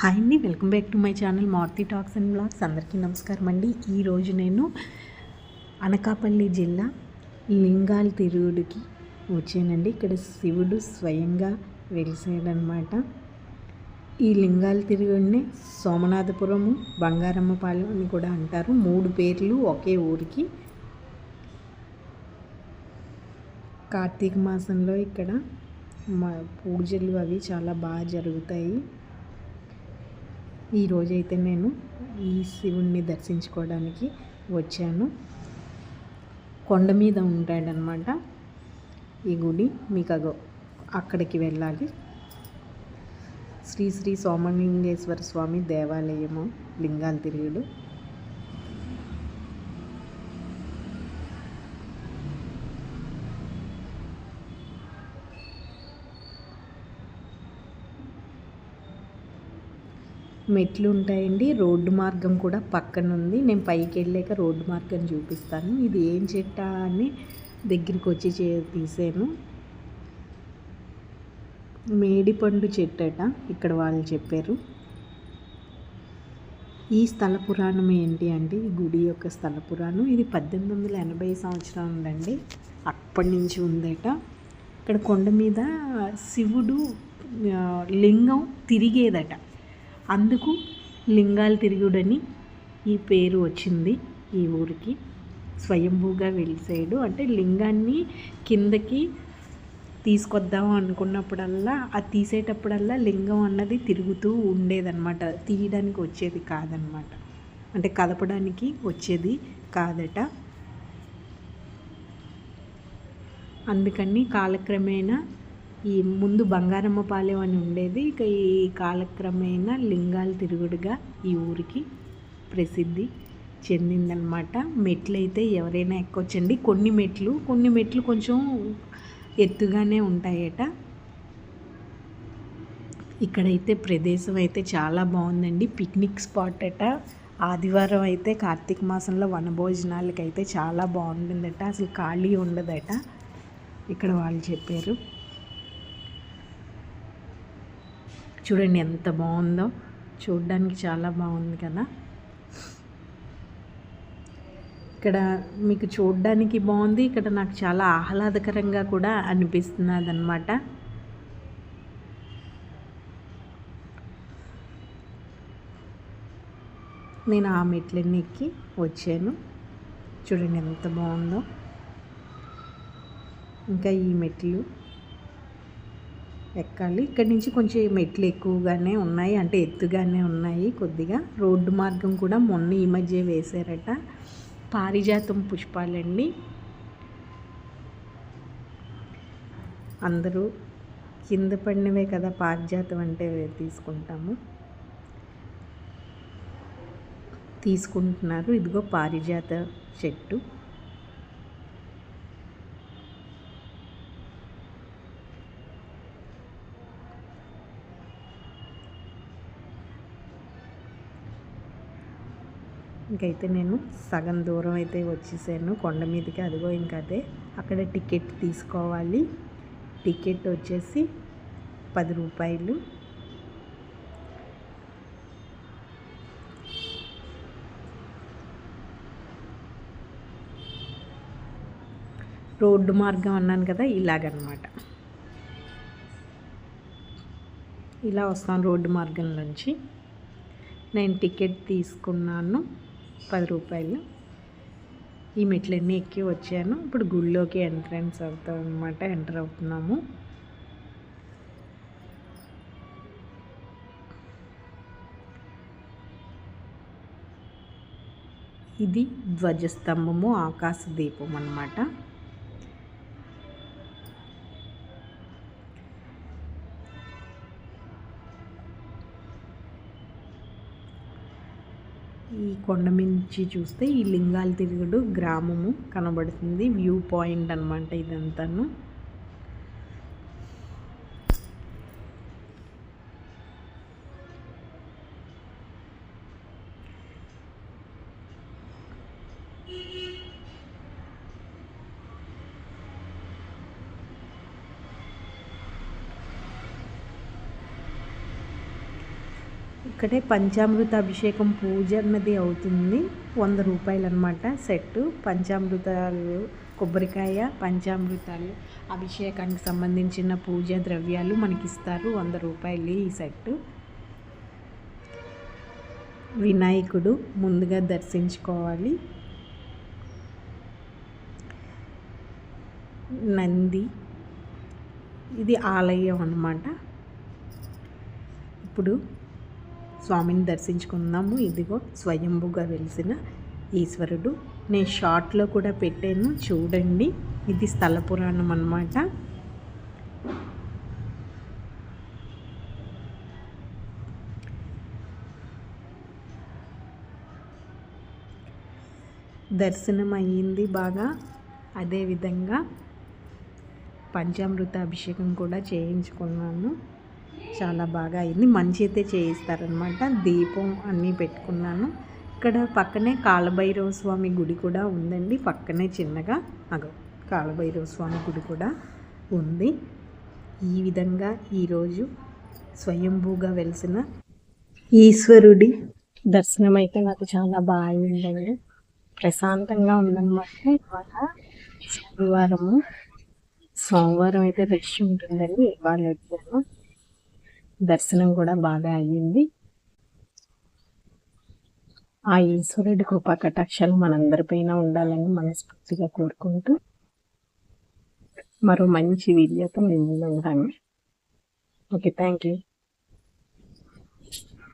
Hi అండి welcome back to my channel Maruti talks and blogs అందరికీ నమస్కారం అండి. ఈరోజు నేను అనకాపల్లి జిల్లా లింగాల తిరుగుడికి వచ్చానండి. ఇక్కడ శివుడు స్వయంగా వెలిసాడనమాట ఈ లింగాల తిరుగుడిని సోమనాథపురము బంగారమ్మపాలెం అని కూడా అంటారు. మూడు పేర్లు ఒకే ఊరికి. కార్తీక మాసంలో ఇక్కడ మా పూజలు అవి చాలా బాగా జరుగుతాయి. ఈరోజైతే నేను ఈ శివుణ్ణి దర్శించుకోవడానికి వచ్చాను. కొండ మీద ఉంటాడనమాట ఈ గుడి. మీకు అగో అక్కడికి వెళ్ళాలి. శ్రీ శ్రీ సోమలింగేశ్వర స్వామి దేవాలయము లింగాల తిరుగుడు. మెట్లు ఉంటాయండి రోడ్డు మార్గం కూడా పక్కన ఉంది నేను పైకి వెళ్ళాక రోడ్డు మార్గం చూపిస్తాను. ఇది ఏం చెట్ట అని దగ్గరికి వచ్చి చే తీసాను. మేడిపండు చెట్టట ఇక్కడ వాళ్ళు చెప్పారు. ఈ స్థల పురాణం ఏంటి అంటే ఈ గుడి యొక్క స్థల పురాణం. ఇది పద్దెనిమిది వందల ఎనభై సంవత్సరం ఉందండి అప్పటి నుంచి ఉందట. ఇక్కడ కొండ మీద శివుడు లింగం తిరిగేదట. అందుకు లింగాలు తిరుగుడని ఈ పేరు వచ్చింది ఈ ఊరికి. స్వయంభూగా వెలిసాడు అంటే లింగాన్ని కిందకి తీసుకొద్దాం అనుకున్నప్పుడల్లా అది తీసేటప్పుడల్లా లింగం అన్నది తిరుగుతూ ఉండేదన్నమాట. తీయడానికి వచ్చేది కాదనమాట అంటే కదపడానికి వచ్చేది కాదట. అందుకని కాలక్రమేణా ఈ ముందు బంగారమ్మ పాలెం అని ఉండేది. ఇక ఈ కాలక్రమేణా లింగాల తిరుగుడుగా ఈ ఊరికి ప్రసిద్ధి చెందిందనమాట మెట్లు అయితే ఎవరైనా ఎక్కొచ్చండి. కొన్ని మెట్లు కొన్ని మెట్లు కొంచెం ఎత్తుగానే ఉంటాయట. ఇక్కడైతే ప్రదేశం అయితే చాలా బాగుందండి. పిక్నిక్ స్పాట్ అట. ఆదివారం అయితే కార్తీక మాసంలో వనభోజనాలకి అయితే చాలా బాగుంటుందట. అసలు ఖాళీ ఉండదట. ఇక్కడ వాళ్ళు చెప్పారు. చూడండి ఎంత బాగుందో. చూడడానికి చాలా బాగుంది కదా. ఇక్కడ మీకు చూడడానికి బాగుంది. ఇక్కడ నాకు చాలా ఆహ్లాదకరంగా కూడా అనిపిస్తున్నది అనమాట నేను ఆ మెట్లన్నీ ఎక్కి వచ్చాను. చూడండి ఎంత బాగుందో. ఇంకా ఈ మెట్లు. ఎక్కాలి. ఇక్కడి నుంచి కొంచెం మెట్లు ఎక్కువగానే ఉన్నాయి. అంటే ఎత్తుగానే ఉన్నాయి కొద్దిగా. రోడ్డు మార్గం కూడా మొన్న ఈ మధ్య వేశారట. పారిజాతం పుష్పాలండి. అందరూ కింద పడినవే కదా పారిజాతం అంటే తీసుకుంటాము. తీసుకుంటున్నారు. ఇదిగో పారిజాత చెట్టు. ఇంకైతే నేను సగం దూరం అయితే వచ్చేసాను. కొండ మీదకి అదిగో ఇంకా అదే అక్కడ టికెట్ తీసుకోవాలి. టికెట్ వచ్చేసి పది రూపాయలు. రోడ్డు మార్గం అన్నాను కదా ఇలాగనమాట. ఇలా వస్తాను రోడ్డు మార్గం నుంచి. నేను టికెట్ తీసుకున్నాను. పది రూపాయలు. ఈ మెట్లన్నీ ఎక్కి వచ్చాను. ఇప్పుడు గుళ్ళోకి ఎంట్రన్స్ అవుతాం అనమాట ఎంటర్ అవుతున్నాము. ఇది ధ్వజస్తంభము ఆకాశ దీపం అన్నమాట. ఈ కొండ మించి చూస్తే ఈ లింగాల తిరుగుడు గ్రామము కనబడుతుంది. వ్యూ పాయింట్ అనమాట ఇదంతాను. ఇక్కడే పంచామృత అభిషేకం పూజ అన్నది అవుతుంది. వంద రూపాయలు అనమాట సెట్ పంచామృతాలు కొబ్బరికాయ పంచామృతాలు అభిషేకానికి సంబంధించిన పూజ ద్రవ్యాలు మనకి ఇస్తారు వంద రూపాయలు ఈ సెట్ వినాయకుడు ముందుగా దర్శించుకోవాలి. నంది. ఇది ఆలయం అన్నమాట. ఇప్పుడు స్వామిని దర్శించుకుందాము. ఇదిగో స్వయంభుగా వెలిసిన ఈశ్వరుడు. నేను షార్ట్లో కూడా పెట్టాను. చూడండి. ఇది స్థల పురాణం అన్నమాట. దర్శనం అయ్యింది బాగా. అదేవిధంగా పంచామృత అభిషేకం కూడా చేయించుకున్నాను. చాలా బాగా అయింది. మంచి అయితే చేయిస్తారనమాట దీపం అన్నీ పెట్టుకున్నాను. ఇక్కడ పక్కనే కాలభైరవ స్వామి గుడి కూడా ఉందండి. పక్కనే చిన్నగా అగో కాలభైరవ స్వామి గుడి కూడా ఉంది. ఈ విధంగా ఈరోజు స్వయంభూగా వెలిసిన ఈశ్వరుడి దర్శనం అయితే నాకు చాలా బాగుందండి ప్రశాంతంగా ఉందన్నమాట. ఇవాళ శనివారము. సోమవారం అయితే రష్ ఉంటుందండి. ఇవాళ వచ్చాను దర్శనం కూడా బాగా అయ్యింది. ఆ ఈశ్వరుడి కృపా కటాక్షాలు మనందరిపైన ఉండాలని మనస్ఫూర్తిగా కోరుకుంటూ మరో మంచి వీడియోతో మేము ఉంటాము ఓకే థ్యాంక్ యూ